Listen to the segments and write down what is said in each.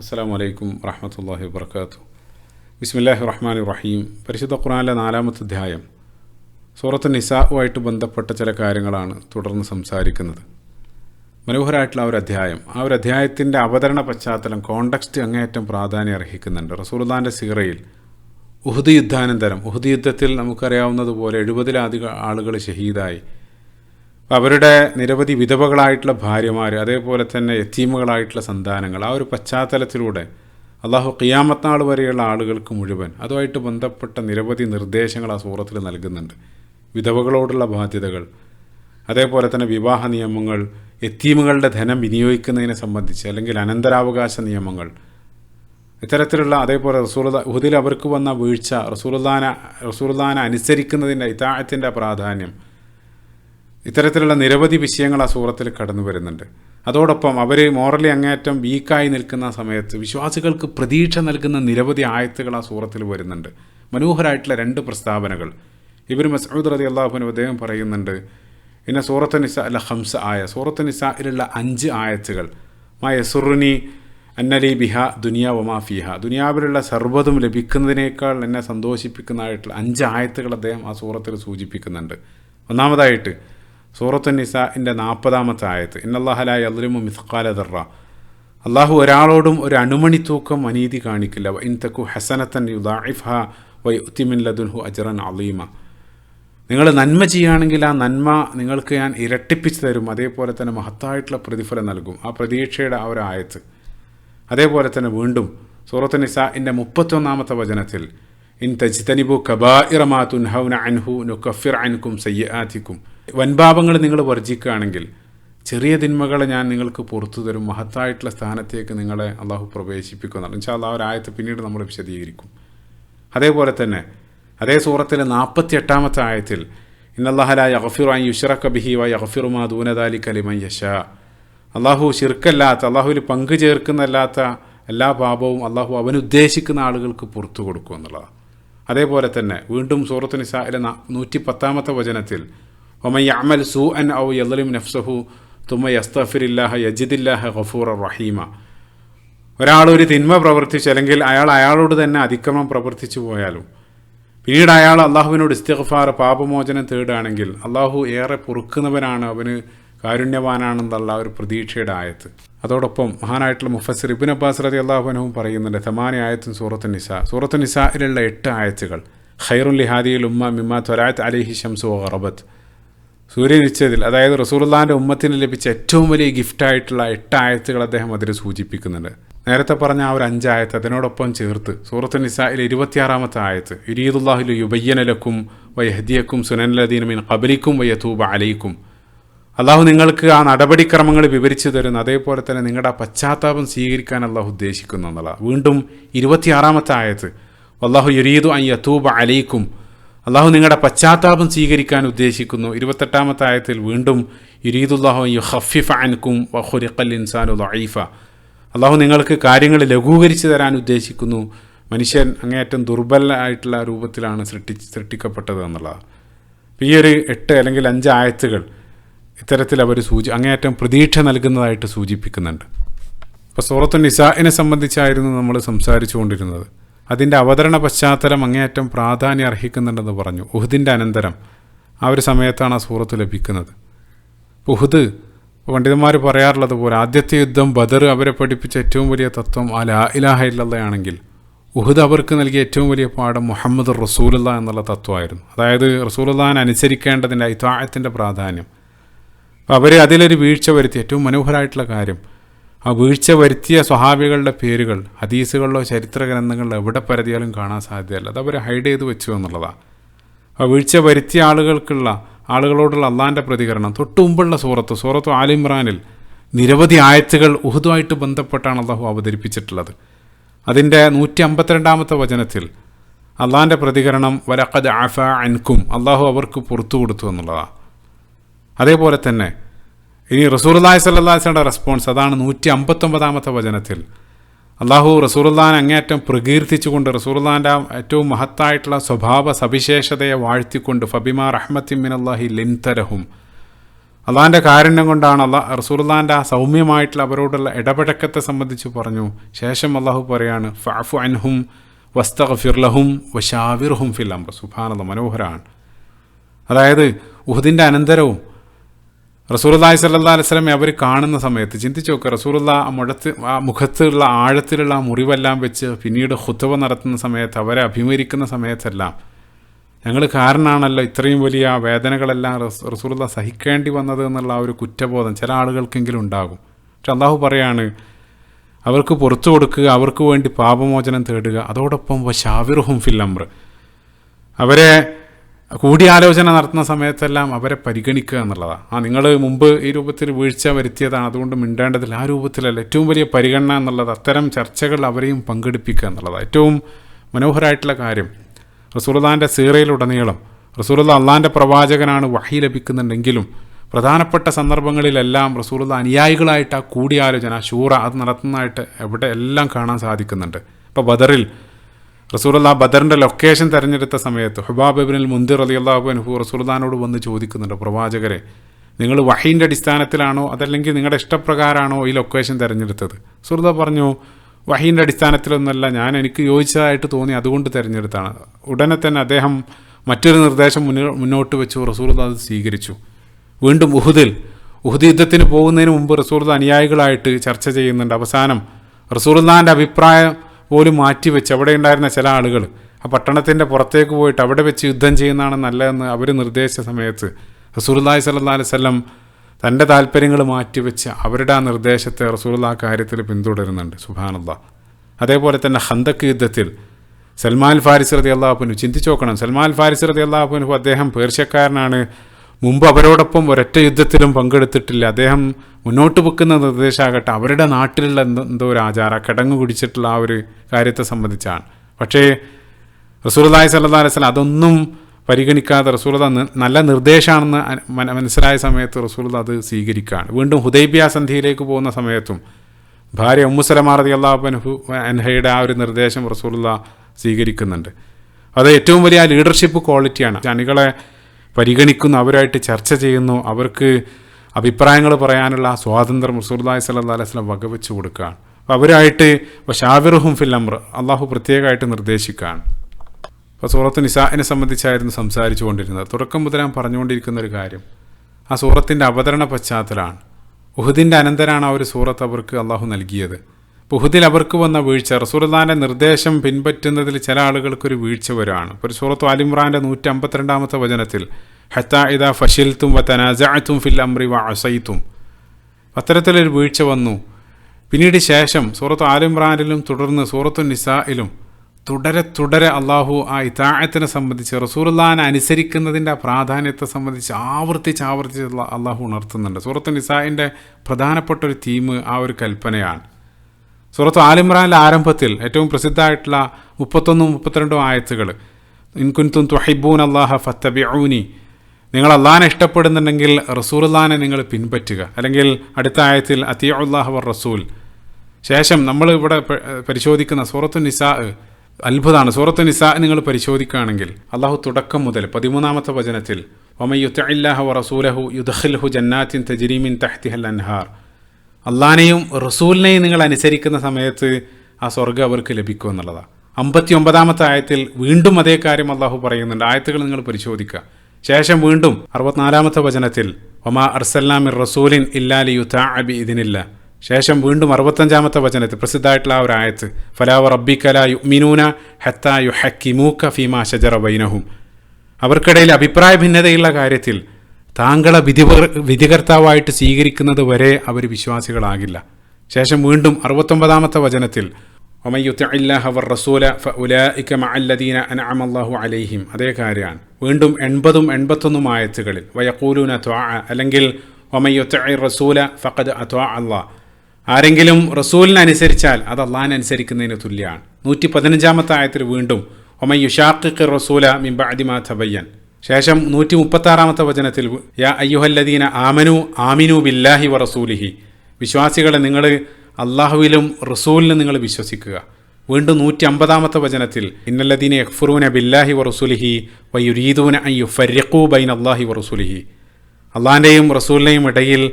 അസ്സാം വലൈക്കും വറഹമത്തല്ലാഹി വർക്കാത്തു ബിസ്മില്ലാഹി റഹ്മാൻ റഹീം. പരിശുദ്ധ ഖുറാനിലെ നാലാമത്തെ അധ്യായം. സൂറത്ത് നിസാവുമായിട്ട് ബന്ധപ്പെട്ട ചില കാര്യങ്ങളാണ് തുടർന്ന് സംസാരിക്കുന്നത്. മനോഹരമായിട്ടുള്ള ഒരു അധ്യായം. ആ ഒരു അധ്യായത്തിന്റെ അവതരണ പശ്ചാത്തലം കോണ്ടക്സ്റ്റ് അങ്ങേയറ്റം പ്രാധാന്യം അർഹിക്കുന്നുണ്ട്. റസൂൽദാന്റെ സീറയിൽ ഉഹുദ് യുദ്ധാനന്തരം ഉഹുദ് യുദ്ധത്തിൽ നമുക്കറിയാവുന്നതുപോലെ എഴുപതിലധികം ആളുകൾ ഷഹീദായി. അവരുടെ നിരവധി വിധവകളായിട്ടുള്ള ഭാര്യമാർ അതേപോലെ തന്നെ എത്തീമുകളായിട്ടുള്ള സന്താനങ്ങൾ ആ ഒരു പശ്ചാത്തലത്തിലൂടെ അള്ളാഹു ഖിയാമത്ത് വരെയുള്ള ആളുകൾക്ക് മുഴുവൻ അതുമായിട്ട് ബന്ധപ്പെട്ട നിരവധി നിർദ്ദേശങ്ങൾ ആ സൂറത്തിൽ നൽകുന്നുണ്ട്. വിധവകളോടുള്ള ബാധ്യതകൾ അതേപോലെ തന്നെ വിവാഹ നിയമങ്ങൾ എത്തീമുകളുടെ ധനം വിനിയോഗിക്കുന്നതിനെ സംബന്ധിച്ച് അല്ലെങ്കിൽ അനന്തരാവകാശ നിയമങ്ങൾ ഇത്തരത്തിലുള്ള അതേപോലെ റസൂല ഉഹുദിൽ അവർക്ക് വന്ന വീഴ്ച റസൂൽദാന റസൂൽദാന അനുസരിക്കുന്നതിന്റെ ഇതാഴത്തിന്റെ പ്രാധാന്യം ഇത്തരത്തിലുള്ള നിരവധി വിഷയങ്ങൾ ആ സൂറത്തിൽ കടന്നു വരുന്നുണ്ട്. അതോടൊപ്പം അവർ മോറലി അങ്ങേറ്റം വീക്കായി നിൽക്കുന്ന സമയത്ത് വിശ്വാസികൾക്ക് പ്രതീക്ഷ നൽകുന്ന നിരവധി ആയത്തുകൾ ആ സൂറത്തിൽ വരുന്നുണ്ട്. മനോഹരമായിട്ടുള്ള രണ്ട് പ്രസ്താവനകൾ. ഇവർ മസൂദ് റതി അള്ളാഹുവിന് അദ്ദേഹം പറയുന്നുണ്ട് പിന്നെ സൂറത്ത് നിസ അല്ല ഹംസ ആയ സൂറത്ത് നിസയിലുള്ള അഞ്ച് ആയത്തുകൾ. മാ യസുറുനി അന്നലി ബിഹ ദുനിയ വമാ ഫിഹ. ദുനിയാവിലുള്ള സർവതും ലഭിക്കുന്നതിനേക്കാൾ എന്നെ സന്തോഷിപ്പിക്കുന്നതായിട്ടുള്ള അഞ്ച് ആയത്തുകൾ അദ്ദേഹം ആ സൂറത്തിൽ സൂചിപ്പിക്കുന്നുണ്ട്. ഒന്നാമതായിട്ട് സൂറത്തു നിസാന്റെ നാൽപ്പതാമത്തെ ആയത്ത് ഇന്നല്ലാഹലായ അല്ലിമു മിസ്ഖാല ദർറ അള്ളാഹു ഒരാളോടും ഒരു അണുമണി തൂക്കം അനീതി കാണിക്കില്ല. ഇൻ തക്കു ഹസനത്തൻ യുദാഇഫ വൈ ഉത്തിമിൻ ലദുൻഹു അജറൻ അലീമ. നിങ്ങൾ നന്മ ചെയ്യുകയാണെങ്കിൽ ആ നന്മ നിങ്ങൾക്ക് ഞാൻ ഇരട്ടിപ്പിച്ച് തരും. അതേപോലെ തന്നെ മഹത്തായിട്ടുള്ള പ്രതിഫലം നൽകും. ആ പ്രതീക്ഷയുടെ ആ ഒരു ആയത്ത്. അതേപോലെ തന്നെ വീണ്ടും സൂറത്ത് നിസാഇന്റെ മുപ്പത്തൊന്നാമത്തെ വചനത്തിൽ ഇൻ തജ്തനിബു കബാഇറമാ തുൻഹൗന അൻഹു കഫിർ അൻകും സയ്യാത്തിക്കും വൻപാപങ്ങൾ നിങ്ങൾ വർജിക്കുകയാണെങ്കിൽ ചെറിയ തിന്മകളെ ഞാൻ നിങ്ങൾക്ക് പുറത്തു തരും. മഹത്തായിട്ടുള്ള സ്ഥാനത്തേക്ക് നിങ്ങളെ അള്ളാഹു പ്രവേശിപ്പിക്കുന്നതാണ് വെച്ചാൽ അള്ളാഹു ആയത്തെ പിന്നീട് നമ്മൾ വിശദീകരിക്കും. അതേപോലെ തന്നെ അതേ സൂറത്തിലെ നാൽപ്പത്തി എട്ടാമത്തെ ആയത്തിൽ ഇന്നല്ലാഹല യഹഫിറായി യുഷറക്ക ബിഹി വ യഹഫിറുമാ ദൂനദാലി കലിമ യഷ അള്ളാഹു ശിർക്കല്ലാത്ത അള്ളാഹുവിൽ പങ്കു ചേർക്കുന്നല്ലാത്ത എല്ലാ പാപവും അള്ളാഹു അവനുദ്ദേശിക്കുന്ന ആളുകൾക്ക് പുറത്തു കൊടുക്കും എന്നുള്ളതാണ്. അതേപോലെ തന്നെ വീണ്ടും സൂറത്ത് നിസായിലെ നൂറ്റി പത്താമത്തെ വചനത്തിൽ ഒമൻ سوءا او يظلم نفسه ثم يستغفر الله يجد الله غفورا رحيما. ഒരാൾ ഒരു തിന്മ പ്രവർത്തിച്ച് അല്ലെങ്കിൽ അയാൾ അയാളോട് തന്നെ അതിക്രമം പ്രവർത്തിച്ചു പോയാലും പിന്നീട് അയാൾ അള്ളാഹുവിനോട് ഇസ്തിഗ്ഫാർ പാപമോചനം തേടുകയാണെങ്കിൽ അള്ളാഹു ഏറെ പൊറുക്കുന്നവനാണ് അവന് കാരുണ്യവാനാണെന്നുള്ള ഒരു പ്രതീക്ഷയുടെ ആയത്ത്. അതോടൊപ്പം മഹാനായിട്ടുള്ള മുഫസിർ ഇബിൻ അബ്ബാസ് റതി അള്ളാഹുനവും പറയുന്നുണ്ട് തമാനി ആയത്തും സൂറത്ത് നിസ. സൂറത്ത് നിസയിലുള്ള എട്ട് ആയത്തുകൾ ഖൈറുൽ ലിഹാദിയിൽ ഉമ്മ മിമ്മ ത്വരാത്ത് അലിഹി ഷംസു അറബത്ത് സൂര്യനിച്ചതിൽ അതായത് റസൂർല്ലാന്റെ ഉമ്മത്തിന് ലഭിച്ച ഏറ്റവും വലിയ ഗിഫ്റ്റായിട്ടുള്ള എട്ട് ആയത്തുകൾ അദ്ദേഹം അതിൽ സൂചിപ്പിക്കുന്നുണ്ട്. നേരത്തെ പറഞ്ഞ ആ ഒരു അഞ്ചായത്ത് അതിനോടൊപ്പം ചേർത്ത് സൂറത്ത് നിസായിൽ ഇരുപത്തിയാറാമത്തെ ആയത്ത് ഇരീദുല്ലാഹിലു യുബയ്യനലക്കും വയഹദിയക്കും സുനൻലദീനമിൻ കബലിക്കും വയ്യത്തൂബ അലയിക്കും അള്ളാഹു നിങ്ങൾക്ക് ആ നടപടിക്രമങ്ങൾ വിവരിച്ചു തരുന്ന. അതേപോലെ തന്നെ നിങ്ങളുടെ ആ പശ്ചാത്താപം സ്വീകരിക്കാൻ അള്ളാഹു ഉദ്ദേശിക്കുന്നു എന്നുള്ളതാണ്. വീണ്ടും ഇരുപത്തിയാറാമത്തെ ആയത്ത് അള്ളാഹു യുരീദു അൻ യത്തൂബ അലയിക്കും അള്ളാഹു നിങ്ങളുടെ പശ്ചാത്താപം സ്വീകരിക്കാൻ ഉദ്ദേശിക്കുന്നു. ഇരുപത്തെട്ടാമത്തെ ആയത്തിൽ വീണ്ടും യുരീദുല്ലാഹു യു ഹഫിഫ് അൻകും വഹുരിഖൽ ഇൻസാനു ലൈഫ അള്ളാഹു നിങ്ങൾക്ക് കാര്യങ്ങൾ ലഘൂകരിച്ച് തരാൻ ഉദ്ദേശിക്കുന്നു. മനുഷ്യൻ അങ്ങേയറ്റം ദുർബലമായിട്ടുള്ള രൂപത്തിലാണ് സൃഷ്ടി സൃഷ്ടിക്കപ്പെട്ടത് എന്നുള്ളതാണ്. ഈ ഒരു എട്ട് അല്ലെങ്കിൽ അഞ്ച് ആയത്തുകൾ ഇത്തരത്തിൽ അവർ സൂചി അങ്ങേയറ്റം പ്രതീക്ഷ നൽകുന്നതായിട്ട് സൂചിപ്പിക്കുന്നുണ്ട്. അപ്പോൾ സൂറത്തു നിസാഇനെ സംബന്ധിച്ചായിരുന്നു നമ്മൾ സംസാരിച്ചു കൊണ്ടിരുന്നത് അതിന്റെ അവതരണ പശ്ചാത്തലം അങ്ങേയറ്റം പ്രാധാന്യം അർഹിക്കുന്നുണ്ടെന്ന് പറഞ്ഞു. ഉഹുദിന്റെ അനന്തരം ആ ഒരു സമയത്താണ് ആ സൂറത്ത് ലഭിക്കുന്നത്. ഉഹുദ് പണ്ഡിതന്മാർ പറയാറുള്ളത് പോലെ ആദ്യത്തെ യുദ്ധം ബദർ അവരെ പഠിപ്പിച്ച ഏറ്റവും വലിയ തത്വം ആ ലാ ഇലാഹ ഉഹുദ് അവർക്ക് നൽകിയ ഏറ്റവും വലിയ പാഠം മുഹമ്മദ് റസൂലുള്ള എന്നുള്ള തത്വമായിരുന്നു. അതായത് റസൂലുള്ളഹാൻ അനുസരിക്കേണ്ടതിന്റെ ഐത്തായത്തിന്റെ പ്രാധാന്യം. അപ്പോൾ അവർ അതിലൊരു വീഴ്ച വരുത്തി ഏറ്റവും മനോഹരമായിട്ടുള്ള കാര്യം ആ വീഴ്ച വരുത്തിയ സ്വഹാബികളുടെ പേരുകൾ ഹദീസുകളിലോ ചരിത്ര ഗ്രന്ഥങ്ങളിലോ എവിടെ പരതിയാലും കാണാൻ സാധ്യമല്ല അത് അവർ ഹൈഡ് ചെയ്ത് വെച്ചു എന്നുള്ളതാണ് ആ വീഴ്ച വരുത്തിയ ആളുകൾക്കുള്ള ആളുകളോടുള്ള അള്ളാന്റെ പ്രതികരണം. തൊട്ടു മുമ്പുള്ള സൂറത്ത് സൂറത്ത് ആലിമ്രാനിൽ നിരവധി ആയത്തുകൾ ഉഹുദുമായിട്ട് ബന്ധപ്പെട്ടാണ് അള്ളാഹു അവതരിപ്പിച്ചിട്ടുള്ളത്. അതിന്റെ നൂറ്റി അമ്പത്തിരണ്ടാമത്തെ വചനത്തിൽ അള്ളാന്റെ പ്രതികരണം വലക്കത് ആഫ അൻകും അള്ളാഹു അവർക്ക് പുറത്തു കൊടുത്തു എന്നുള്ളതാണ് അതേപോലെ തന്നെ ഇനി റസൂർലായ് സല്ലാസിന്റെ റെസ്പോൺസ് അതാണ് നൂറ്റി അമ്പത്തൊമ്പതാമത്തെ വചനത്തിൽ. അള്ളാഹു റസൂർലാൻ അങ്ങേയറ്റം പ്രകീർത്തിച്ചുകൊണ്ട് റസൂർലാന്റെ ഏറ്റവും മഹത്തായിട്ടുള്ള സ്വഭാവ സവിശേഷതയെ വാഴ്ത്തിക്കൊണ്ട് ഫബിമാ റഹ്മത്തിൻ അള്ളാഹി ലിൻതരഹും അള്ളാഹിന്റെ കാരുണ്യം കൊണ്ടാണ് അള്ളാഹ് റസൂർലാന്റെ ആ സൗമ്യമായിട്ടുള്ള അവരോടുള്ള ഇടപഴക്കത്തെ സംബന്ധിച്ച് പറഞ്ഞു. ശേഷം അള്ളാഹു പറയാണ് ഫാഫു അൻഹും വസ്തഫിർലഹും വഷാവിർഹും ഫിൽ അംബ സുഭാനത മനോഹരാണ്. അതായത് ഉഹദിന്റെ അനന്തരവും റസൂർല്ലാഹി സല്ലാ അലൈസ്ലമെ അവർ കാണുന്ന സമയത്ത് ചിന്തിച്ചു നോക്കുക റസൂറുല്ല ആ മുഴത്ത് ആ മുഖത്തുള്ള ആഴത്തിലുള്ള ആ മുറിവെല്ലാം വെച്ച് പിന്നീട് ഹുത്തവ നടത്തുന്ന സമയത്ത് അവരെ അഭിമുഖിക്കുന്ന സമയത്തെല്ലാം ഞങ്ങൾ കാരണമാണല്ലോ ഇത്രയും വലിയ വേദനകളെല്ലാം റസൂറുള്ള സഹിക്കേണ്ടി വന്നത് എന്നുള്ള ആ ഒരു കുറ്റബോധം ചില ആളുകൾക്കെങ്കിലും ഉണ്ടാകും. പക്ഷെ അള്ളാഹു പറയാണ് അവർക്ക് പുറത്തു കൊടുക്കുക അവർക്ക് വേണ്ടി പാപമോചനം തേടുക അതോടൊപ്പം ഫിൽ അമ്ര അവരെ കൂടിയാലോചന നടത്തുന്ന സമയത്തെല്ലാം അവരെ പരിഗണിക്കുക എന്നുള്ളതാണ് ആ നിങ്ങൾ മുമ്പ് ഈ രൂപത്തിൽ വീഴ്ച വരുത്തിയതാണ് അതുകൊണ്ട് മിണ്ടേണ്ടതില്ല. ആ രൂപത്തിലല്ല ഏറ്റവും വലിയ പരിഗണന എന്നുള്ളത് അത്തരം ചർച്ചകൾ അവരെയും പങ്കെടുപ്പിക്കുക എന്നുള്ളതാണ് ഏറ്റവും മനോഹരമായിട്ടുള്ള കാര്യം റസൂർദാന്റെ സീറയിലുടനീളം റസൂറുള്ള അള്ളാന്റെ പ്രവാചകനാണ് വഹി ലഭിക്കുന്നുണ്ടെങ്കിലും പ്രധാനപ്പെട്ട സന്ദർഭങ്ങളിലെല്ലാം റസൂലുള്ള അനുയായികളായിട്ട് ആ കൂടിയാലോചന ഷൂറ അത് നടത്തുന്നതായിട്ട് എവിടെ എല്ലാം കാണാൻ സാധിക്കുന്നുണ്ട്. ഇപ്പോൾ ബദറിൽ റസൂറുള്ള ബദറിന്റെ ലൊക്കേഷൻ തിരഞ്ഞെടുത്ത സമയത്ത് ഹുബാബിബിനിൽ മുന്തിർ അലി അള്ളാഹു അനുഹു റസൂർദാനോട് വന്ന് ചോദിക്കുന്നുണ്ട് പ്രവാചകരെ നിങ്ങൾ വഹീന്റെ അടിസ്ഥാനത്തിലാണോ അതല്ലെങ്കിൽ നിങ്ങളുടെ ഇഷ്ടപ്രകാരമാണോ ഈ ലൊക്കേഷൻ തിരഞ്ഞെടുത്തത്? സുഹൃത പറഞ്ഞു വഹീന്റെ അടിസ്ഥാനത്തിലൊന്നല്ല ഞാൻ എനിക്ക് യോജിച്ചതായിട്ട് തോന്നി അതുകൊണ്ട് തിരഞ്ഞെടുത്താണ്. ഉടനെ തന്നെ അദ്ദേഹം മറ്റൊരു നിർദ്ദേശം മുന്നോ മുന്നോട്ട് വെച്ചു റസൂർദ അത് സ്വീകരിച്ചു. വീണ്ടും ഉഹുദിൽ ഉഹുദ് യുദ്ധത്തിന് പോകുന്നതിന് മുമ്പ് റസൂർദ അനുയായികളായിട്ട് ചർച്ച ചെയ്യുന്നുണ്ട്. അവസാനം റസൂർദാന്റെ അഭിപ്രായം പോലും മാറ്റിവെച്ച് അവിടെ ഉണ്ടായിരുന്ന ചില ആളുകൾ ആ പട്ടണത്തിന്റെ പുറത്തേക്ക് പോയിട്ട് അവിടെ വെച്ച് യുദ്ധം ചെയ്യുന്നതാണ് നല്ലതെന്ന് അവർ നിർദ്ദേശിച്ച സമയത്ത് റസൂർല്ലാഹി സല്ലാ അലൈവല്ലം തന്റെ താല്പര്യങ്ങൾ മാറ്റിവെച്ച് അവരുടെ ആ നിർദ്ദേശത്തെ റസൂൽ കാര്യത്തിൽ പിന്തുടരുന്നുണ്ട്. സുബാനല്ല അതേപോലെ തന്നെ ഹന്തക്ക് യുദ്ധത്തിൽ സൽമാൻ ഫാരിസ് റതി അള്ളാഹുനു ചിന്തിച്ചു നോക്കണം. സൽമാൻ ഫാരിസ് റതി അള്ളാഹുനു അദ്ദേഹം പേർഷ്യക്കാരനാണ്. മുമ്പ് അവരോടൊപ്പം ഒരൊറ്റ യുദ്ധത്തിലും പങ്കെടുത്തിട്ടില്ല. അദ്ദേഹം മുന്നോട്ട് വെക്കുന്ന നിർദ്ദേശമാകട്ടെ അവരുടെ നാട്ടിലുള്ള എന്തോ ഒരു ആചാര കിടങ്ങു കുടിച്ചിട്ടുള്ള ആ ഒരു കാര്യത്തെ സംബന്ധിച്ചാണ്. പക്ഷേ റസൂർദായ് സല്ലാ അലൈഹി അതൊന്നും പരിഗണിക്കാതെ റസൂലത നല്ല നിർദ്ദേശമാണെന്ന് മനസ്സിലായ സമയത്ത് റസൂലത അത് സ്വീകരിക്കുകയാണ്. വീണ്ടും ഹുദൈബിയ സന്ധിയിലേക്ക് പോകുന്ന സമയത്തും ഭാര്യ ഉമ്മുസലമാറതി അള്ളാഹു അൻഹയുടെ ആ ഒരു നിർദ്ദേശം റസൂലുള്ള സ്വീകരിക്കുന്നുണ്ട്. അത് ഏറ്റവും വലിയ ലീഡർഷിപ്പ് ക്വാളിറ്റിയാണ് അണികളെ പരിഗണിക്കുന്നു അവരായിട്ട് ചർച്ച ചെയ്യുന്നു. അവർക്ക് അഭിപ്രായങ്ങൾ പറയാനുള്ള സ്വാതന്ത്ര്യം റസൂർലാഹി സല്ലാ അലൈഹി വകവെച്ച് കൊടുക്കുകയാണ്. അപ്പോൾ അവരായിട്ട് ഷാവിറുഹും ഫിൽ അമ്ര അള്ളാഹു പ്രത്യേകമായിട്ട് നിർദ്ദേശിക്കുകയാണ്. അപ്പോൾ സൂറത്ത് നിസാഹിനെ സംബന്ധിച്ചായിരുന്നു സംസാരിച്ചു കൊണ്ടിരുന്നത് തുടക്കം മുതൽ ഞാൻ പറഞ്ഞുകൊണ്ടിരിക്കുന്ന ഒരു കാര്യം ആ സൂറത്തിന്റെ അവതരണ പശ്ചാത്തലമാണ്. ഉഹുദിന്റെ അനന്തരാണ് ആ ഒരു സൂറത്ത് അവർക്ക് അള്ളാഹു നൽകിയത്. ഉഹുദിൽ അവർക്ക് വന്ന വീഴ്ച. റസൂർദാന്റെ നിർദ്ദേശം പിൻപറ്റുന്നതിൽ ചില ആളുകൾക്കൊരു വീഴ്ച വരുവാണ് ഒരു സൂറത്ത് അലിമ്രാന്റെ നൂറ്റി അമ്പത്തിരണ്ടാമത്തെ വചനത്തിൽ ഹത്ത ഇദ ഫഷിൽത്തും വ തനാജഅത്തും ഫിൽ അമ്രി വ അസൈത്തും അത്തരത്തിലൊരു വീഴ്ച വന്നു. പിന്നീട് ശേഷം സൂറത്ത് ആലിമ്രാനിലും തുടർന്ന് സൂറത്തു നിസായിലും തുടരെ തുടരെ അള്ളാഹു ആ ഇതാഴത്തിനെ സംബന്ധിച്ച് റസൂർല്ലാൻ അനുസരിക്കുന്നതിന്റെ പ്രാധാന്യത്തെ സംബന്ധിച്ച് ആവർത്തിച്ച് ആവർത്തിച്ച് അള്ളാഹു ഉണർത്തുന്നുണ്ട്. സൂറത്ത് നിസായിന്റെ പ്രധാനപ്പെട്ട ഒരു തീം ആ ഒരു കൽപ്പനയാണ്. സൂറത്ത് ആലിമ്രാനിലെ ആരംഭത്തിൽ ഏറ്റവും പ്രസിദ്ധമായിട്ടുള്ള മുപ്പത്തൊന്നും മുപ്പത്തിരണ്ടും ആയത്തുകൾ. ഇൻകുൻതും തുഹൈബൂൻ അള്ളാഹ ഫത്തബിഊനി. നിങ്ങൾ അള്ളാഹാനെ ഇഷ്ടപ്പെടുന്നുണ്ടെങ്കിൽ റസൂലുല്ലാനെ നിങ്ങൾ പിൻപറ്റുക. അല്ലെങ്കിൽ അടുത്ത ആയത്തിൽ അത്തിയുല്ലാഹ് റസൂൽ. ശേഷം നമ്മൾ ഇവിടെ പരിശോധിക്കുന്ന സൂറത്തു നിസാ അത്ഭുതമാണ് സൂറത്തു നിസാ നിങ്ങൾ പരിശോധിക്കുകയാണെങ്കിൽ അള്ളാഹു തുടക്കം മുതൽ പതിമൂന്നാമത്തെ വചനത്തിൽ ഒമയുത്തല്ലാഹ വ റസൂലഹു യുദഖിൽഹു ജന്നാത്തിൻ തജിരീമിൻ തഹ്തിഹൽ അൻഹാർ. അള്ളാനെയും റസൂലിനെയും നിങ്ങൾ അനുസരിക്കുന്ന സമയത്ത് ആ സ്വർഗം അവർക്ക് ലഭിക്കും എന്നുള്ളതാണ് അമ്പത്തി ഒമ്പതാമത്തെ ആയത്തിൽ വീണ്ടും അതേ കാര്യം അള്ളാഹു പറയുന്നുണ്ട്. ആയത്തുകൾ നിങ്ങൾ പരിശോധിക്കുക. ശേഷം വീണ്ടും അറുപത്തിനാലാമത്തെ വചനത്തിൽ ഒമാ അർസല്ലാമിർ റസൂലിൻ ഇല്ലാലി യുദ്ധ അബി ഇതിനില്ല ശേഷം വീണ്ടും അറുപത്തഞ്ചാമത്തെ വചനത്തിൽ പ്രസിദ്ധമായിട്ടുള്ള ആ ഒരു ആയത്ത് ഫലാവ റബ്ബിക്കല യുമിനൂന ഹത്ത യു ഹക്കിമൂക്ക ഫീമാ ഷജറ ബൈനഹും. അവർക്കിടയിൽ അഭിപ്രായ ഭിന്നതയുള്ള കാര്യത്തിൽ താങ്കളെ വിധി വിധികർത്താവായിട്ട് സ്വീകരിക്കുന്നത് വരെ അവർ വിശ്വാസികളാകില്ല. ശേഷം വീണ്ടും അറുപത്തൊമ്പതാമത്തെ വചനത്തിൽ അലൈഹിം അതേ കാര്യമാണ്. വീണ്ടും എൺപതും എൺപത്തൊന്നും ആയത്തുകളിൽ വയക്കൂലൂന അല്ലെങ്കിൽ റസൂല ആരെങ്കിലും റസൂലിനനുസരിച്ചാൽ അത് അള്ളാഹിനനുസരിക്കുന്നതിന് തുല്യമാണ്. നൂറ്റി പതിനഞ്ചാമത്തെ ആയത്തിൽ വീണ്ടും ഒമയുഷാഖിഖ് റസൂല മിംബ മിംബഅദിമാ തബയ്യൻ ശേഷം നൂറ്റി മുപ്പത്താറാമത്തെ വചനത്തിൽ യാ അയ്യുഹല്ലദീന ആമനു ആമിനു ബില്ലാഹി വ റസൂലിഹി. വിശ്വാസികളെ നിങ്ങൾ അള്ളാഹുവിലും റസൂലിനും നിങ്ങൾ വിശ്വസിക്കുക. വീണ്ടും നൂറ്റി അമ്പതാമത്തെ വചനത്തിൽ ഇന്നല്ലദീന യഖ്ഫുറൂന ബില്ലാഹി വ റസൂലിഹി വ യുരീദൂന അൻ യുഫരിഖൂ ബൈൻ അള്ളാഹി വ റസൂലിഹി. അള്ളാഹിന്റെയും റസൂലിന്റെയും ഇടയിൽ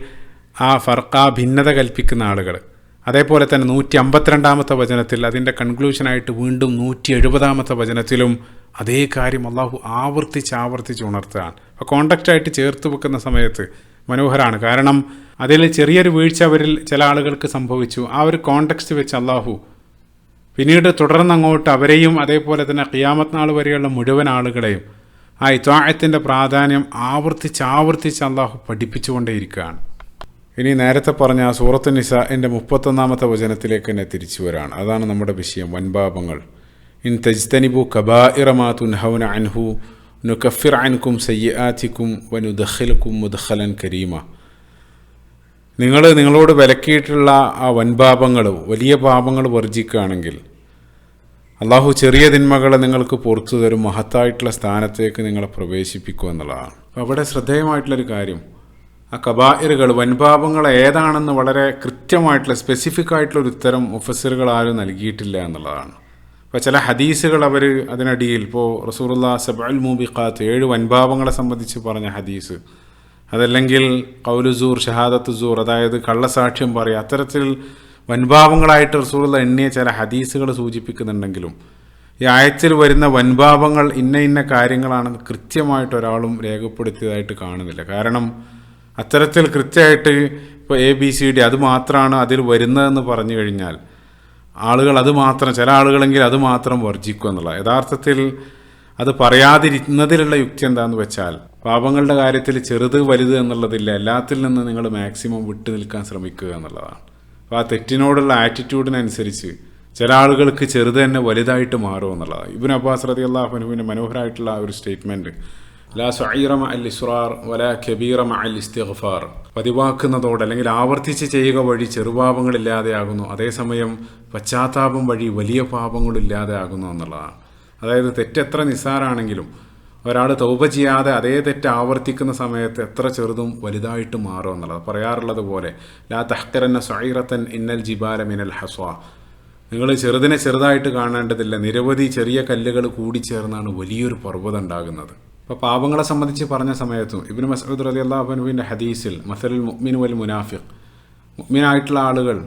ആ ഫർക്ക ഭിന്നത കൽപ്പിക്കുന്ന ആളുകൾ. അതേപോലെ തന്നെ നൂറ്റി അമ്പത്തിരണ്ടാമത്തെ വചനത്തിൽ അതിന്റെ കൺക്ലൂഷനായിട്ട് വീണ്ടും നൂറ്റി എഴുപതാമത്തെ വചനത്തിലും അതേ കാര്യം അള്ളാഹു ആവർത്തിച്ച് ആവർത്തിച്ച് ഉണർത്തുകയാണ്. അപ്പോൾ കോണ്ടാക്റ്റായിട്ട് ചേർത്ത് വെക്കുന്ന സമയത്ത് മനോഹരമാണ് കാരണം അതിൽ ചെറിയൊരു വീഴ്ച അവരിൽ ചില ആളുകൾക്ക് സംഭവിച്ചു. ആ ഒരു കോണ്ടക്സ്റ്റ് വെച്ച് അള്ളാഹു പിന്നീട് തുടർന്ന് അങ്ങോട്ട് അവരെയും അതേപോലെ തന്നെ ഖിയാമത്ത് നാൾ വരെയുള്ള മുഴുവൻ ആളുകളെയും ആ ഇത്വാഹത്തിന്റെ പ്രാധാന്യം ആവർത്തിച്ച് ആവർത്തിച്ച് അള്ളാഹു പഠിപ്പിച്ചുകൊണ്ടേയിരിക്കുകയാണ്. ഇനി നേരത്തെ പറഞ്ഞ ആ സൂറത്ത് നിസാന്റെ മുപ്പത്തൊന്നാമത്തെ വചനത്തിലേക്ക് തന്നെ തിരിച്ചു വരാണ്. അതാണ് നമ്മുടെ വിഷയം. വൻപാപങ്ങൾ. ഇൻ തജ്തനിബു കബാ കബാഇറമാ തുൻഹൗന അൻഹു നുക്കഫിർ അൻകും സയ്യാത്തിക്കും വനുദഖിൽക്കും മുദഖലൻ കരീമ. നിങ്ങൾ നിങ്ങളോട് വിലക്കിയിട്ടുള്ള ആ വൻപാപങ്ങൾ വലിയ പാപങ്ങൾ വർജിക്കുകയാണെങ്കിൽ അള്ളാഹു ചെറിയ തിന്മകളെ നിങ്ങൾക്ക് പുറത്തു തരും മഹത്തായിട്ടുള്ള സ്ഥാനത്തേക്ക് നിങ്ങളെ പ്രവേശിപ്പിക്കുക എന്നുള്ളതാണ്. അപ്പോൾ അവിടെ ശ്രദ്ധേയമായിട്ടുള്ളൊരു കാര്യം ആ കബായിറുകൾ വൻപാപങ്ങൾ ഏതാണെന്ന് വളരെ കൃത്യമായിട്ടുള്ള സ്പെസിഫിക് ആയിട്ടുള്ള ഒരു ഉത്തരം മുഫസ്സിറുകൾ ആരും നൽകിയിട്ടില്ല എന്നുള്ളതാണ്. ഇപ്പോൾ ചില ഹദീസുകൾ അവർ അതിനടിയിൽ ഇപ്പോൾ റസൂറുല്ലാ സബൽ മൂബിഖാത്ത് ഏഴ് വൻപാപങ്ങളെ സംബന്ധിച്ച് പറഞ്ഞ ഹദീസ്. അതല്ലെങ്കിൽ കൗലുസൂർ ഷഹാദത്ത് സൂർ അതായത് കള്ളസാക്ഷ്യം പറയുക. അത്തരത്തിൽ വൻപാപങ്ങളായിട്ട് റസൂറുള്ള എണ്ണിയ ചില ഹദീസുകൾ സൂചിപ്പിക്കുന്നുണ്ടെങ്കിലും ഈ ആയത്തിൽ വരുന്ന വൻപാപങ്ങൾ ഇന്ന ഇന്ന കാര്യങ്ങളാണെന്ന് കൃത്യമായിട്ട് ഒരാളും രേഖപ്പെടുത്തിയതായിട്ട് കാണുന്നില്ല. കാരണം അത്തരത്തിൽ കൃത്യമായിട്ട് ഇപ്പോൾ എ ബി സി ഡി അത് മാത്രമാണ് അതിൽ വരുന്നതെന്ന് പറഞ്ഞു കഴിഞ്ഞാൽ ആളുകൾ അത് മാത്രം ചില ആളുകളെങ്കിൽ അത് മാത്രം വർജിക്കും എന്നുള്ള യഥാർത്ഥത്തിൽ അത് പറയാതിരുന്നതിലുള്ള യുക്തി എന്താന്ന് വെച്ചാൽ പാപങ്ങളുടെ കാര്യത്തിൽ ചെറുത് വലുത് എന്നുള്ളതില്ല. എല്ലാത്തിൽ നിന്ന് നിങ്ങൾ മാക്സിമം വിട്ടു നിൽക്കാൻ ശ്രമിക്കുക എന്നുള്ളതാണ്. അപ്പോൾ ആ തെറ്റിനോടുള്ള ആറ്റിറ്റ്യൂഡിനനുസരിച്ച് ചില ആളുകൾക്ക് ചെറുത് തന്നെ വലുതായിട്ട് മാറും എന്നുള്ളതാണ്. ഇബിൻ അബ്ബാസ് റതി അള്ളാഹുനുവിന്റെ മനോഹരമായിട്ടുള്ള ഒരു സ്റ്റേറ്റ്മെന്റ് ലാ സൈറമ അൽ ഇസ്രാർ വലാ കബീറമ അൽ ഇസ്തിഗ്ഫാർ പതിവാക്കുന്നതോടെ അല്ലെങ്കിൽ ആവർത്തിച്ച് ചെയ്യുക വഴി ചെറുപാപങ്ങൾ ഇല്ലാതെയാകുന്നു അതേസമയം പശ്ചാത്താപം വഴി വലിയ പാപങ്ങൾ ഇല്ലാതെയാകുന്നു എന്നുള്ളതാണ്. അതായത് തെറ്റെത്ര നിസ്സാരാണെങ്കിലും ഒരാൾ തൗപ ചെയ്യാതെ അതേ തെറ്റ് ആവർത്തിക്കുന്ന സമയത്ത് എത്ര ചെറുതും വലുതായിട്ട് മാറും എന്നുള്ളത്. പറയാറുള്ളത് പോലെ ലാ തഹ്കറന്ന സൈറത്തൻ ഇന്നൽ ജിബാല മിനൽ ഹസ്വ. നിങ്ങൾ ചെറുതിനെ ചെറുതായിട്ട് കാണേണ്ടതില്ല. നിരവധി ചെറിയ കല്ലുകൾ കൂടിച്ചേർന്നാണ് വലിയൊരു പർവതം ഉണ്ടാകുന്നത്. അപ്പോൾ പാപങ്ങളെ സംബന്ധിച്ച് പറഞ്ഞ സമയത്തും ഇബിന് മസൂദ് റലി അള്ളാഹുബനുവിന്റെ ഹദീസിൽ മസലുൽ മുഅ്മിൻ വൽ മുനാഫിഖ് മുഅ്മിനായിട്ടുള്ള ആളുകൾ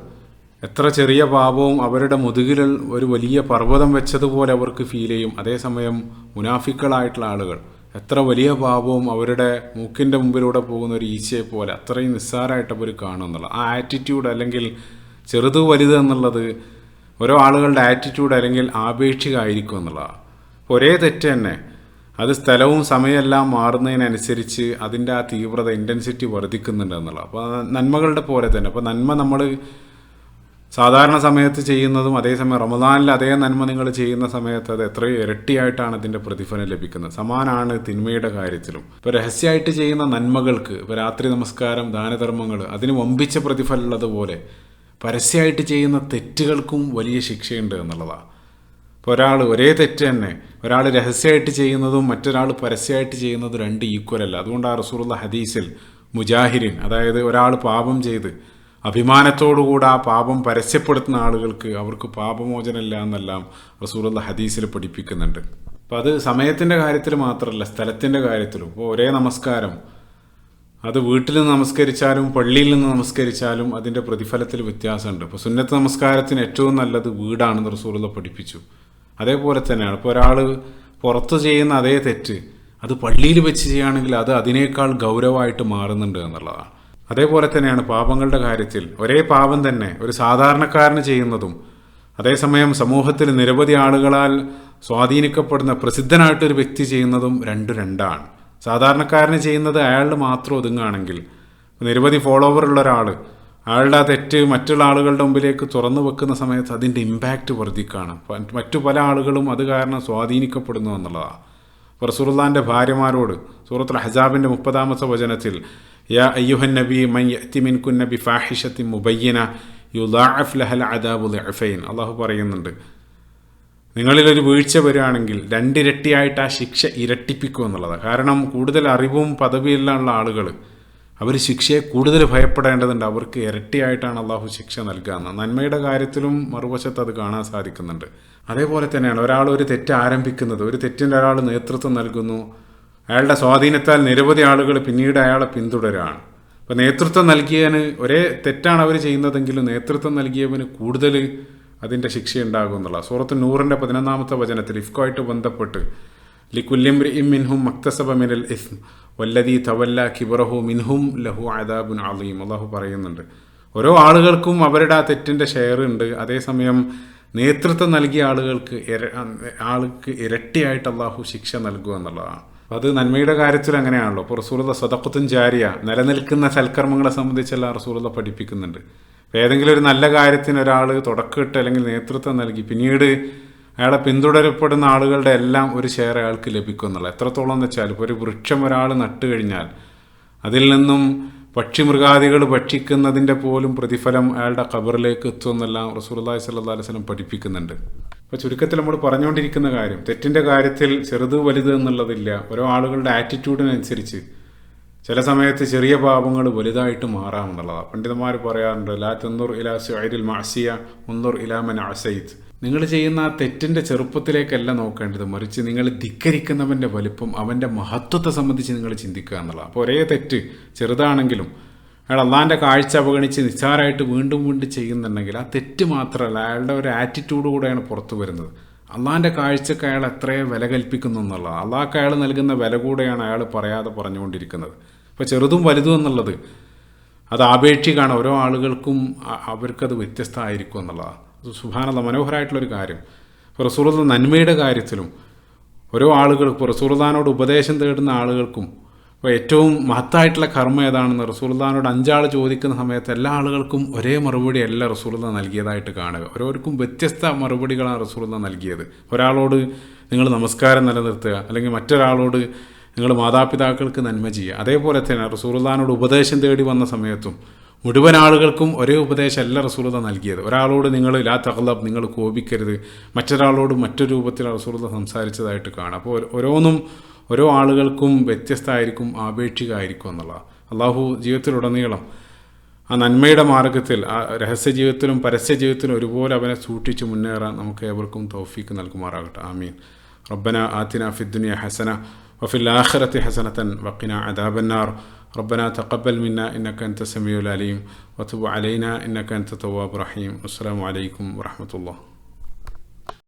എത്ര ചെറിയ പാപവും അവരുടെ മുതുകിൽ ഒരു വലിയ പർവതം വെച്ചതുപോലെ അവർക്ക് ഫീൽ ചെയ്യും. അതേസമയം മുനാഫിക്കളായിട്ടുള്ള ആളുകൾ എത്ര വലിയ പാപവും അവരുടെ മൂക്കിന്റെ മുമ്പിലൂടെ പോകുന്ന ഒരു ഈച്ചയെ പോലെ അത്രയും നിസ്സാരമായിട്ട് അവർ കാണും എന്നുള്ളത് ആ ആറ്റിറ്റ്യൂഡ് അല്ലെങ്കിൽ ചെറുത് വലുത് എന്നുള്ളത് ഓരോ ആളുകളുടെ ആറ്റിറ്റ്യൂഡ് അല്ലെങ്കിൽ ആപേക്ഷികമായിരിക്കും എന്നുള്ളതാണ് ഒരേ തെറ്റ് തന്നെ അത് സ്ഥലവും സമയമെല്ലാം മാറുന്നതിനനുസരിച്ച് അതിന്റെ ആ തീവ്രത ഇന്റൻസിറ്റി വർദ്ധിക്കുന്നുണ്ട് എന്നുള്ളത് അപ്പോൾ നന്മകളുടെ പോലെ തന്നെ. അപ്പോൾ നന്മ നമ്മൾ സാധാരണ സമയത്ത് ചെയ്യുന്നതും അതേസമയം റമദാനിൽ അതേ നന്മ നിങ്ങൾ ചെയ്യുന്ന സമയത്ത് അത് എത്രയോ ഇരട്ടിയായിട്ടാണ് അതിന്റെ പ്രതിഫലം ലഭിക്കുന്നത്. സമാനാണ് തിന്മയുടെ കാര്യത്തിലും. ഇപ്പോൾ രഹസ്യമായിട്ട് ചെയ്യുന്ന നന്മകൾക്ക് ഇപ്പോൾ രാത്രി നമസ്കാരം ദാനധർമ്മങ്ങൾ അതിന് വമ്പിച്ച പ്രതിഫലമുള്ളതുപോലെ പരസ്യമായിട്ട് ചെയ്യുന്ന തെറ്റുകൾക്കും വലിയ ശിക്ഷയുണ്ട് എന്നുള്ളതാണ്. ഇപ്പോൾ ഒരാൾ ഒരേ തെറ്റ് തന്നെ. ഒരാൾ രഹസ്യമായിട്ട് ചെയ്യുന്നതും മറ്റൊരാൾ പരസ്യമായിട്ട് ചെയ്യുന്നതും രണ്ട് ഈക്വൽ അല്ല. അതുകൊണ്ട് ആ റസൂറുള്ള ഹദീസിൽ മുജാഹിരിൻ അതായത് ഒരാൾ പാപം ചെയ്ത് അഭിമാനത്തോടുകൂടെ ആ പാപം പരസ്യപ്പെടുത്തുന്ന ആളുകൾക്ക് അവർക്ക് പാപമോചനമില്ല എന്നെല്ലാം റസൂറുള്ള ഹദീസിൽ പഠിപ്പിക്കുന്നുണ്ട്. അപ്പം അത് സമയത്തിന്റെ കാര്യത്തിൽ മാത്രമല്ല സ്ഥലത്തിന്റെ കാര്യത്തിലും. ഇപ്പോൾ ഒരേ നമസ്കാരം. അത് വീട്ടിൽ നിന്ന് നമസ്കരിച്ചാലും പള്ളിയിൽ നിന്ന് നമസ്കരിച്ചാലും അതിന്റെ പ്രതിഫലത്തിൽ വ്യത്യാസമുണ്ട്. അപ്പോൾ സുന്നത്ത് നമസ്കാരത്തിന് ഏറ്റവും നല്ലത് വീടാണെന്ന് റസൂറുള്ള പഠിപ്പിച്ചു. അതേപോലെ തന്നെയാണ്. ഇപ്പോൾ ഒരാൾ പുറത്ത് ചെയ്യുന്ന അതേ തെറ്റ് അത് പള്ളിയിൽ വെച്ച് ചെയ്യുകയാണെങ്കിൽ അത് അതിനേക്കാൾ ഗൗരവമായിട്ട് മാറുന്നുണ്ട് എന്നുള്ളതാണ്. അതേപോലെ തന്നെയാണ് പാപങ്ങളുടെ കാര്യത്തിൽ. ഒരേ പാപം തന്നെ ഒരു സാധാരണക്കാരന് ചെയ്യുന്നതും അതേസമയം സമൂഹത്തിൽ നിരവധി ആളുകളാൽ സ്വാധീനിക്കപ്പെടുന്ന പ്രസിദ്ധനായിട്ടൊരു വ്യക്തി ചെയ്യുന്നതും രണ്ടു രണ്ടാണ്. സാധാരണക്കാരന് ചെയ്യുന്നത് അയാളുടെ മാത്രം ഒതുങ്ങുകയാണെങ്കിൽ നിരവധി ഫോളോവർ ഉള്ള ഒരാൾ അയാളുടെ തെറ്റ് മറ്റുള്ള ആളുകളുടെ മുമ്പിലേക്ക് തുറന്നു വെക്കുന്ന സമയത്ത് അതിന്റെ ഇമ്പാക്റ്റ് വർദ്ധിക്കുകയാണ് മറ്റു പല ആളുകളും അത് കാരണം സ്വാധീനിക്കപ്പെടുന്നു എന്നുള്ളതാണ് റസൂറുല്ലാന്റെ ഭാര്യമാരോട് സൂറത്തുൽ ഹജാബിന്റെ മുപ്പതാമത്തെ വചനത്തിൽ യാ അയ്യുഹൻ നബി മൻ യത്തിമിൻ കുൻ നബി ഫാഹിഷത്തി മുബയ്യന യു യുലാഅഫ് ലഹൽ അദാബു അഫൈൻ അള്ളാഹു പറയുന്നുണ്ട് നിങ്ങളിലൊരു വീഴ്ച വരികയാണെങ്കിൽ രണ്ടിരട്ടിയായിട്ട് ആ ശിക്ഷ ഇരട്ടിപ്പിക്കും എന്നുള്ളതാണ് കാരണം കൂടുതൽ അറിവും പദവിയെല്ലാം ഉള്ള ആളുകൾ അവർ ശിക്ഷയെ കൂടുതൽ ഭയപ്പെടേണ്ടതുണ്ട്. അവർക്ക് ഇരട്ടിയായിട്ടാണ് അള്ളാഹു ശിക്ഷ നൽകുക എന്ന് നന്മയുടെ കാര്യത്തിലും മറുവശത്ത് അത് കാണാൻ സാധിക്കുന്നുണ്ട്. അതേപോലെ തന്നെയാണ് ഒരാൾ ഒരു തെറ്റ് ആരംഭിക്കുന്നത്. ഒരു തെറ്റിന്റെ ഒരാൾ നേതൃത്വം നൽകുന്നു. അയാളുടെ സ്വാധീനത്താൽ നിരവധി ആളുകൾ പിന്നീട് അയാളെ പിന്തുടരാണ്. അപ്പോൾ നേതൃത്വം നൽകിയവന് ഒരേ തെറ്റാണ് അവർ ചെയ്യുന്നതെങ്കിലും നേതൃത്വം നൽകിയവന് കൂടുതൽ അതിന്റെ ശിക്ഷ ഉണ്ടാകും എന്നുള്ള സൂറത്ത് നൂറിന്റെ പതിനൊന്നാമത്തെ വചനത്തിൽ ഇഫ്കോ ആയിട്ട് ബന്ധപ്പെട്ട് ലിക്കുല്യം മിൻഹും മക്തസബ മിനൽ ഇസ്ം വല്ലതി തവല്ല കിബറഹു മിൻഹും ലഹു അദാബുൻ അലീം അള്ളാഹു പറയുന്നുണ്ട് ഓരോ ആളുകൾക്കും അവരുടെ ആ തെറ്റിന്റെ ഷെയർ ഉണ്ട്. അതേസമയം നേതൃത്വം നൽകിയ ആളുകൾക്ക് ആൾക്ക് ഇരട്ടിയായിട്ട് അള്ളാഹു ശിക്ഷ നൽകുക എന്നുള്ളതാണ്. അത് നന്മയുടെ കാര്യത്തിൽ അങ്ങനെയാണല്ലോ. ഇപ്പോൾ റസൂറുള്ള സ്വതക്കത്തും ജാരിയ നിലനിൽക്കുന്ന സൽക്കർമ്മങ്ങളെ സംബന്ധിച്ചെല്ലാം റസൂറുള്ള പഠിപ്പിക്കുന്നുണ്ട്. ഏതെങ്കിലും ഒരു നല്ല കാര്യത്തിന് ഒരാൾ തുടക്കമിട്ട് അല്ലെങ്കിൽ നേതൃത്വം നൽകി പിന്നീട് അയാളെ പിന്തുടരപ്പെടുന്ന ആളുകളുടെ എല്ലാം ഒരു ഷെയർ അയാൾക്ക് ലഭിക്കും എന്നുള്ളത് എത്രത്തോളം എന്ന് വെച്ചാൽ ഇപ്പോൾ ഒരു വൃക്ഷം ഒരാൾ നട്ടു കഴിഞ്ഞാൽ അതിൽ നിന്നും പക്ഷി മൃഗാദികൾ ഭക്ഷിക്കുന്നതിന്റെ പോലും പ്രതിഫലം അയാളുടെ ഖബറിലേക്ക് എത്തുമെന്നെല്ലാം റസൂർല്ലാഹി സല്ലാ വസ്ലം പഠിപ്പിക്കുന്നുണ്ട്. അപ്പോൾ ചുരുക്കത്തിൽ നമ്മൾ പറഞ്ഞുകൊണ്ടിരിക്കുന്ന കാര്യം തെറ്റിന്റെ കാര്യത്തിൽ ചെറുത് വലുത് എന്നുള്ളതില്ല. ഓരോ ആളുകളുടെ ആറ്റിറ്റ്യൂഡിനനുസരിച്ച് ചില സമയത്ത് ചെറിയ പാപങ്ങൾ വലുതായിട്ട് മാറാമെന്നുള്ളതാണ് പണ്ഡിതന്മാർ പറയാറുണ്ട് ലാ തന്നൂർ ഇലാ സുഹൈദുൽ മാസിയ മുന്നൂർ ഇലാമൻ അസൈദ്. നിങ്ങൾ ചെയ്യുന്ന ആ തെറ്റിന്റെ ചെറുപ്പത്തിലേക്കല്ല നോക്കേണ്ടത്. മറിച്ച് നിങ്ങൾ ധിക്കരിക്കുന്നവന്റെ വലിപ്പം അവന്റെ മഹത്വത്തെ സംബന്ധിച്ച് നിങ്ങൾ ചിന്തിക്കുക എന്നുള്ളതാണ്. അപ്പോൾ ഒരേ തെറ്റ് ചെറുതാണെങ്കിലും അയാൾ അള്ളാന്റെ കാഴ്ച അവഗണിച്ച് നിസ്സാരമായിട്ട് വീണ്ടും വീണ്ടും ചെയ്യുന്നുണ്ടെങ്കിൽ ആ തെറ്റ് മാത്രമല്ല അയാളുടെ ഒരു ആറ്റിറ്റ്യൂഡ് കൂടെയാണ് പുറത്തു വരുന്നത്. അള്ളാന്റെ കാഴ്ചക്ക് അയാൾ എത്രയോ വില കൽപ്പിക്കുന്നു എന്നുള്ളത് അള്ളാഹ്ക്ക് അയാൾ നൽകുന്ന വില കൂടെയാണ് അയാൾ പറയാതെ പറഞ്ഞുകൊണ്ടിരിക്കുന്നത്. അപ്പോൾ ചെറുതും വലുതും എന്നുള്ളത് അത് ആപേക്ഷിക്കാണ് ഓരോ ആളുകൾക്കും അവർക്കത് വ്യത്യസ്തമായിരിക്കും എന്നുള്ളതാണ്. സുഭാനത മനോഹരമായിട്ടുള്ളൊരു കാര്യം. റസൂറുള്ള നന്മയുടെ കാര്യത്തിലും ഓരോ ആളുകൾ ഇപ്പോൾ റസൂർദാനോട് ഉപദേശം തേടുന്ന ആളുകൾക്കും ഇപ്പോൾ ഏറ്റവും മഹത്തായിട്ടുള്ള കർമ്മം ഏതാണെന്ന് റസൂർദാനോട് അഞ്ചാൾ ചോദിക്കുന്ന സമയത്ത് എല്ലാ ആളുകൾക്കും ഒരേ മറുപടി അല്ല റസൂർദ നൽകിയതായിട്ട് കാണുക. ഓരോർക്കും വ്യത്യസ്ത മറുപടികളാണ് റസൂർദ നൽകിയത്. ഒരാളോട് നിങ്ങൾ നമസ്കാരം നിലനിർത്തുക അല്ലെങ്കിൽ മറ്റൊരാളോട് നിങ്ങൾ മാതാപിതാക്കൾക്ക് നന്മ ചെയ്യുക. അതേപോലെ തന്നെ റസൂർദാനോട് ഉപദേശം തേടി വന്ന സമയത്തും മുഴുവൻ ആളുകൾക്കും ഒരേ ഉപദേശം അല്ല റസൂലത നൽകിയത്. ഒരാളോട് നിങ്ങൾ ലാ തഹ്ലബ് നിങ്ങൾ കോപിക്കരുത്. മറ്റൊരാളോട് മറ്റൊരു രൂപത്തിൽ റസൂലത സംസാരിച്ചതായിട്ട് കാണാം അപ്പോൾ ഓരോന്നും ഓരോ ആളുകൾക്കും വ്യത്യസ്തമായിരിക്കും ആപേക്ഷികമായിരിക്കും എന്നുള്ളത് അള്ളാഹു ജീവിതത്തിലുടനീളം ആ നന്മയുടെ മാർഗത്തിൽ ആ രഹസ്യ ജീവിതത്തിലും പരസ്യ ജീവിതത്തിലും ഒരുപോലെ അവനെ സൂക്ഷിച്ച് മുന്നേറാൻ നമുക്ക് ഏവർക്കും തോഫീക്ക് നൽകുമാറാകട്ടെ. ആമീൻ. റബ്ബന ആത്തിന ഫിദ്ദുനിയ ഹസന വഫിൽ ആഹ്റത്തി ഹസനത്തൻ വക്കിന അദാബന്നാർ. ربنا تقبل منا إنك أنت السميع العليم وتب علينا إنك أنت التواب الرحيم. والسلام عليكم ورحمة الله.